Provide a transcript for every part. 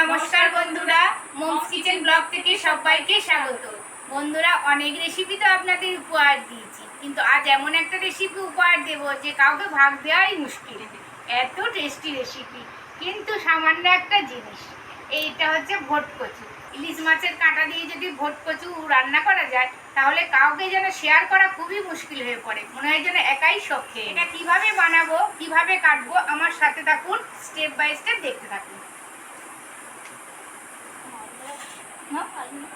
নমস্কার বন্ধুরা moms kitchen blog থেকে সবাইকে স্বাগত। বন্ধুরা, অনেক রেসিপি তো আপনাদের উপহার দিয়েছি, কিন্তু আজ এমন একটা রেসিপি উপহার দেব যে কাউকে ভাগ দেওয়াই মুশকিল। এত টেস্টি রেসিপি কিন্তু সামান্য একটা জিনিস, এইটা হচ্ছে ভোট কচু ইলিশ মাছের কাঁটা দিয়ে যদি ভোট কচু রান্না করা যায়, তাহলে কাউকে যেন শেয়ার করা খুবই মুশকিল হয়ে পড়ে, মনে হয় যেন একাই সব খেয়ে এটা কীভাবে বানাবো, কীভাবে কাটবো, আমার সাথে থাকুন স্টেপ বাই স্টেপ দেখতে থাকুন না, পারব না।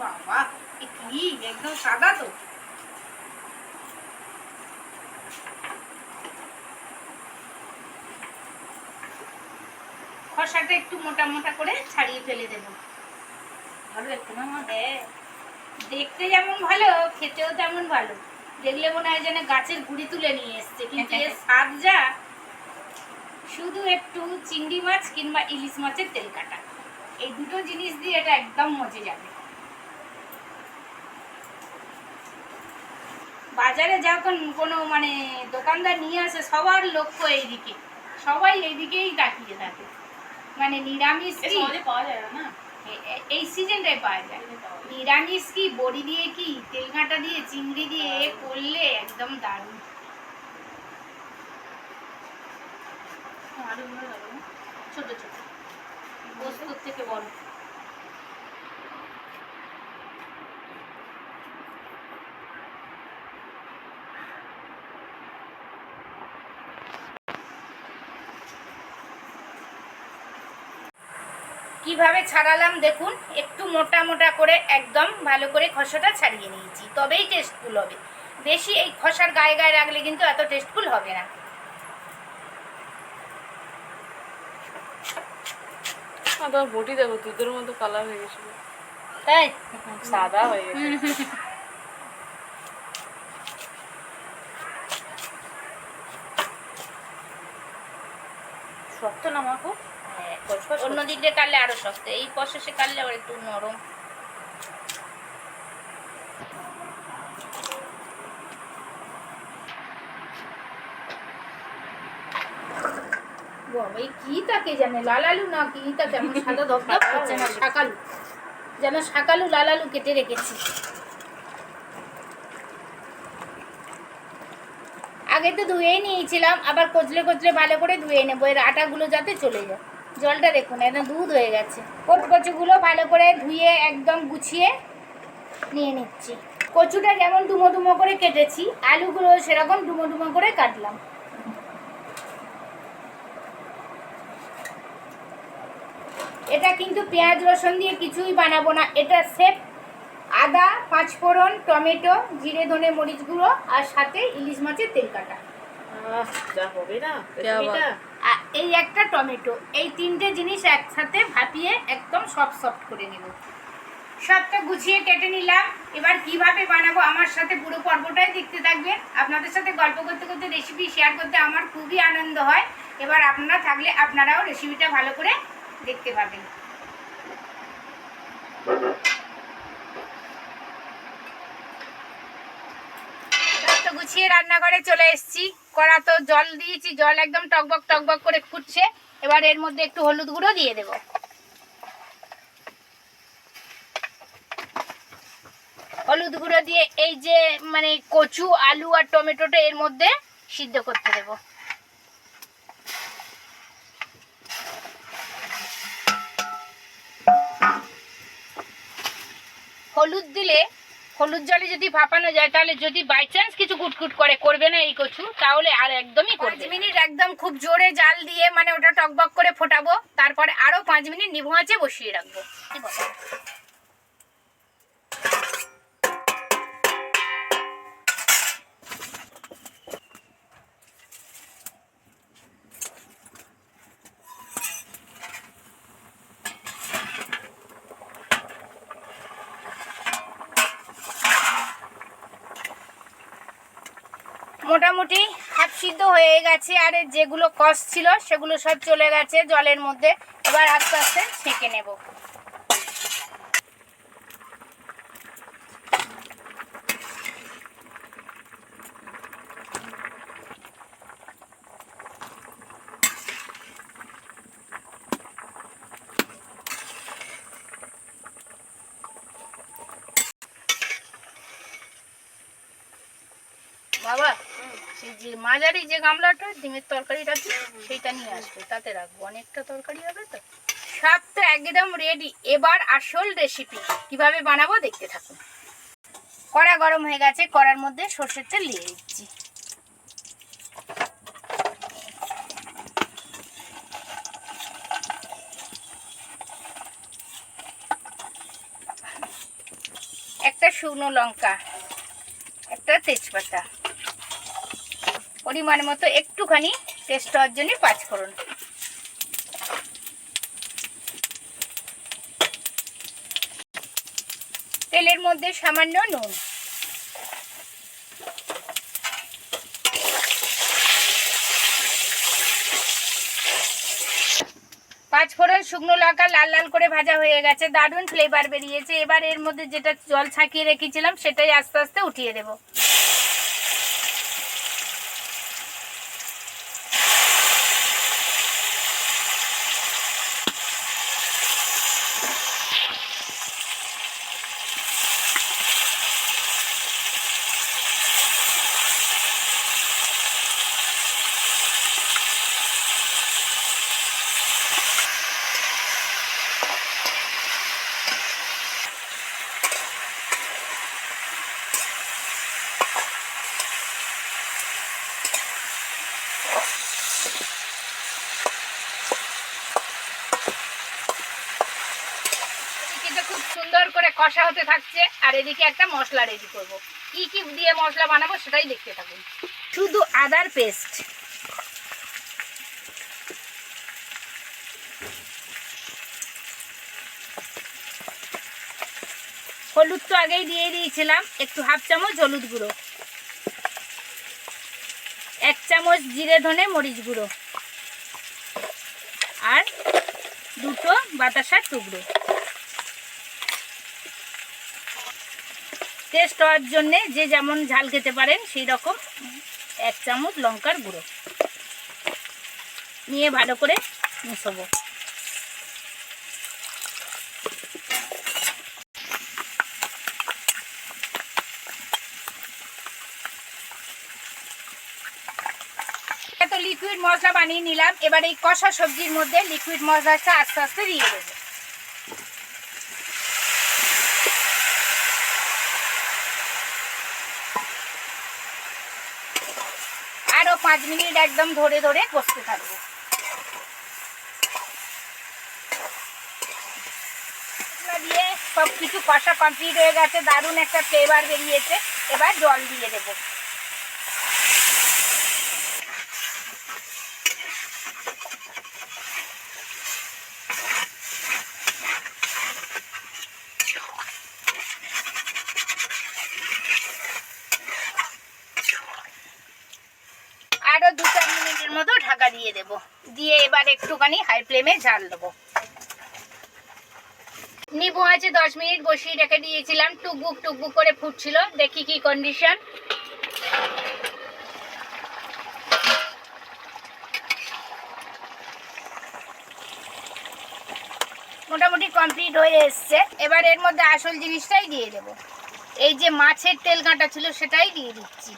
বাবা কি একদম সাদা তো। খসাটা একটু মোটা মোটা করে ছাড়িয়ে ফেলে দেবো। ভালো একটু দেখতে যেমন ভালো খেতেও তেমন ভালো। দেখলে মনে হয় যেন গাছের গুড়ি তুলে নিয়ে এসছে কিন্তু এর স্বাদ যা। শুধু একটু চিংড়ি মাছ কিংবা ইলিশ মাছের তেল কাটা এই দুটো জিনিস দিয়ে এটা একদম মজে যাবে। বাজারে যখন কোনো মানে দোকানদার নিয়ে আসে সবার লক্ষ্য এইদিকে। সবাই এইদিকেই তাকিয়ে থাকে। মানে নিরামিষ কি? পাওয়া যায় না। এ- এ- এই সিজনটাই পাওয়া যায়। নিরামিষ কি? বড়ি দিয়ে কি? তেল কাঁটা দিয়ে চিংড়ি দিয়ে? করলে একদম দারুণ? ছোট ছোট। বস্তুর থেকে বড়। কীভাবে ছাড়ালাম দেখুন একটু মোটা মোটা করে একদম ভালো করে খসাটা ছাড়িয়ে নিয়েছি তবেই টেস্টফুল হবে। বেশি এই খসার গায়ে গায়ে রাখলে কিন্তু এত টেস্টফুল হবে না। তোমার বটি দেখো দুধের মতো কালার হয়ে গেছিল তাই? সাদা হয়ে গেছে। শক্ত না মাখো। অন্য দিক দিয়ে কাটলে আরও শক্ত এই প্রসেসে কাটলে আবার একটু নরম। বাবা এই কি তাকে জানে লাল আলু না কি তাকে এমন সাদা ধপধপ করছে না শাকালু। যেন শাকালু লাল আলু কেটে রেখেছি। আগে তো ধুয়েই নিয়েছিলাম আবার কচলে কচলে ভালো করে ধুয়ে নেব এর আটাগুলো যাতে চলে যায়। জলটা দেখুন একদম দুধ হয়ে গেছে। কোট কচুগুলো ভালো করে ধুয়ে একদম গুছিয়ে নিয়ে নিচ্ছি। কচুটা যেমন ডুমো ডুমো করে কেটেছি আলুগুলো সেরকম ডুমো ডুমো করে কাটলাম। এটা কিন্তু পেঁয়াজ রসুন দিয়ে কিছুই বানাবো না। এটা সেফ আদা পাঁচফোড়ন টমেটো জিরে ধনে মরিচ গুঁড়ো আর সাথে ইলিশ মাছের তেল কাটা হবে না? আর এই একটা টমেটো, এই তিনটে জিনিস একসাথে ভাপিয়ে একদম সফট সফট করে নেব। সবটা গুছিয়ে কেটে নিলাম। এবার কীভাবে বানাবো আমার সাথে পুরো পর্বটাই দেখতে থাকবেন। আপনাদের সাথে গল্প করতে করতে রেসিপি শেয়ার করতে আমার খুবই আনন্দ হয়। এবার আপনারা থাকলে আপনারাও রেসিপিটা ভালো করে দেখতে পাবেন। তো গুছিয়ে রান্নাঘরে চলে এসেছি। কড়া তো জল দিয়েছি, জল একদম টকবক টকবক করে ফুটছে। এবার এর মধ্যে একটু হলুদ গুঁড়ো দিয়ে দেব। হলুদ গুঁড়ো দিয়ে এই যে মানে কচু, আলু আর টমেটোটা এর মধ্যে সিদ্ধ করতে দেব। হলুদ দিলে হলুদ জলে যদি ভাপানো যায় তাহলে যদি বাই চান্স কিছু কুটকুট করে করবে না এই কচু তাহলে আর একদমই পাঁচ মিনিট একদম খুব জোরে জাল দিয়ে মানে ওটা টকবক করে ফোটাবো তারপরে আরও পাঁচ মিনিট নিভু আঁচে বসিয়ে রাখব। মোটামুটি হাফ সিদ্ধ হয়ে গেছে, আর যেগুলো কষ ছিল সেগুলো সব চলে গেছে জলের মধ্যে। এবার আস্তে আস্তে ছেঁকে নেব। বাবা যে মাঝারি যে গামলাটা, ডিমের তরকারি রাখি সেইটা নিয়ে আসবে, তাতে রাখব। অনেকটা তরকারি হবে তো। সব তো একদম রেডি এবার আসল রেসিপি কীভাবে বানাবো দেখতে থাকুন। কড়া গরম হয়ে গেছে, কড়ার মধ্যে সর্ষের তেল দিয়ে দিচ্ছি। একটা শুকনো লঙ্কা, একটা তেজপাতা। পরিমাণ মতো একটুখানি টেস্ট হওয়ার জন্য পাঁচ ফোড়ন। তেলের মধ্যে সামান্য নুন। পাঁচ ফোড়ন শুকনো লঙ্কা লাল লাল করে ভাজা হয়ে গেছে, দারুণ ফ্লেভার বেরিয়েছে। এবার এর মধ্যে যেটা জল ছাকিয়ে রেখেছিলাম, সেটাই আস্তে আস্তে উঠিয়ে দেবো এদিকে সুন্দর করে কষা হতে থাকছে, আর এদিকে একটা মশলা রেডি করব। কি কি দিয়ে মশলা বানাবো সেটাই দেখতে থাকুন। শুধু আদার পেস্ট হলুদ তো আগেই দিয়ে দিয়েছিলাম, একটু হাফ চামচ হলুদ গুঁড়ো। এক চামচ জিরে, ধনে, মরিচ গুঁড়ো। আর দুটো বাতাসার টুকরো। টেস্ট হওয়ার জন্যে যে যেমন ঝাল খেতে পারেন সেই রকম এক চামচ লঙ্কার গুঁড়ো। নিয়ে ভালো করে মিশাবো। তো লিকুইড মশলা বানিয়ে নিলাম, এবার এই কষা সবজির মধ্যে লিকুইড মশলাটা আস্তে আস্তে দিয়ে দেবো আরও পাঁচ মিনিট একদম ধরে ধরে কষতে থাকব। দিয়ে সব কিছু কষা কমপ্লিট হয়ে গেছে, দারুণ একটা ফ্লেভার বেরিয়েছে। এবার জল দিয়ে দেবো। ঢাকা দিয়ে দেব। দিয়ে এবার একটুখানি হাই ফ্লেমে ঝাল দেবো। নিবু আছে দশ মিনিট বসিয়ে রেখে দিয়েছিলাম। টুকবুক টুকবুক করে ফুটছিল। দেখি কি কন্ডিশন মোটামুটি কমপ্লিট হয়ে এসছে। এবার এর মধ্যে আসল জিনিসটাই দিয়ে দেব। এই যে মাছের তেল কাঁটা ছিল সেটাই দিয়ে দিচ্ছি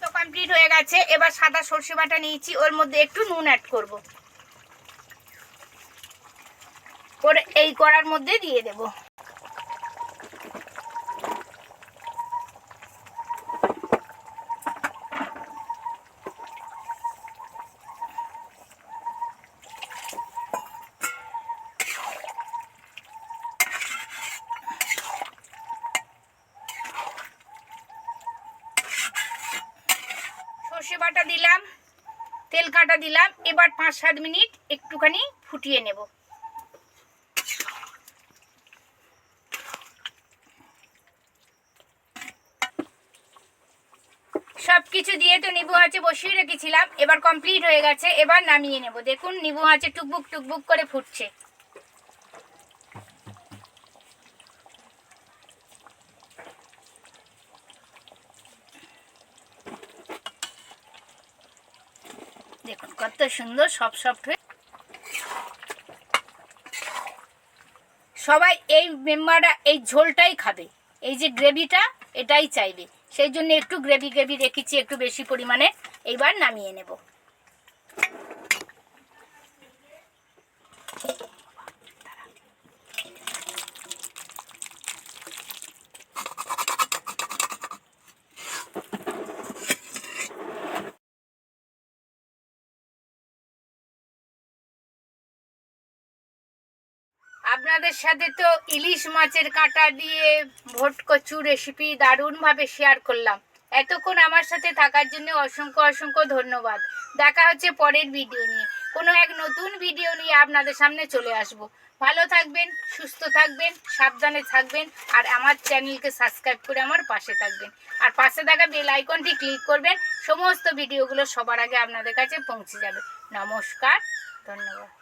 তো কমপ্লিট হয়ে গেছে। এবার সাদা সর্ষে বাটা নিয়েছি, ওর মধ্যে একটু নুন অ্যাড করব। করে এই করার মধ্যে দিয়ে দেব সর্ষে বাটা দিলাম, তেল কাটা দিলাম, এবার পাঁচ সাত মিনিট একটুখানি ফুটিয়ে নেব। সব কিছু দিয়ে তো নিবু আঁচে বসিয়ে রেখেছিলাম, এবার কমপ্লিট হয়ে গেছে, এবার নামিয়ে নেব। দেখুন, নিবু আঁচে টুকবুক টুকবুক করে ফুটছে। কত সুন্দর সব সফট হয়ে সবাই এই মেম্বাররা এই ঝোলটাই খাবে। এই যে গ্রেভিটা, এটাই চাইবে। সেই জন্য একটু গ্রেভি গ্রেভি রেখেছি, একটু বেশি পরিমাণে। এইবার নামিয়ে নেব। আপনাদের সাথে তো ইলিশ মাছের কাঁটা দিয়ে ভোট কচু রেসিপি দারুণভাবে শেয়ার করলাম। এতক্ষণ আমার সাথে থাকার জন্য অসংখ্য অসংখ্য ধন্যবাদ। দেখা হচ্ছে পরের ভিডিও নিয়ে। কোনো এক নতুন ভিডিও নিয়ে আপনাদের সামনে চলে আসব। ভালো থাকবেন, সুস্থ থাকবেন, সাবধানে থাকবেন, আর আমার চ্যানেলকে সাবস্ক্রাইব করে আমার পাশে থাকবেন। আর পাশে থাকা বেল আইকনটি ক্লিক করবেন, সমস্ত ভিডিওগুলো সবার আগে আপনাদের কাছে পৌঁছে যাবে। নমস্কার, ধন্যবাদ।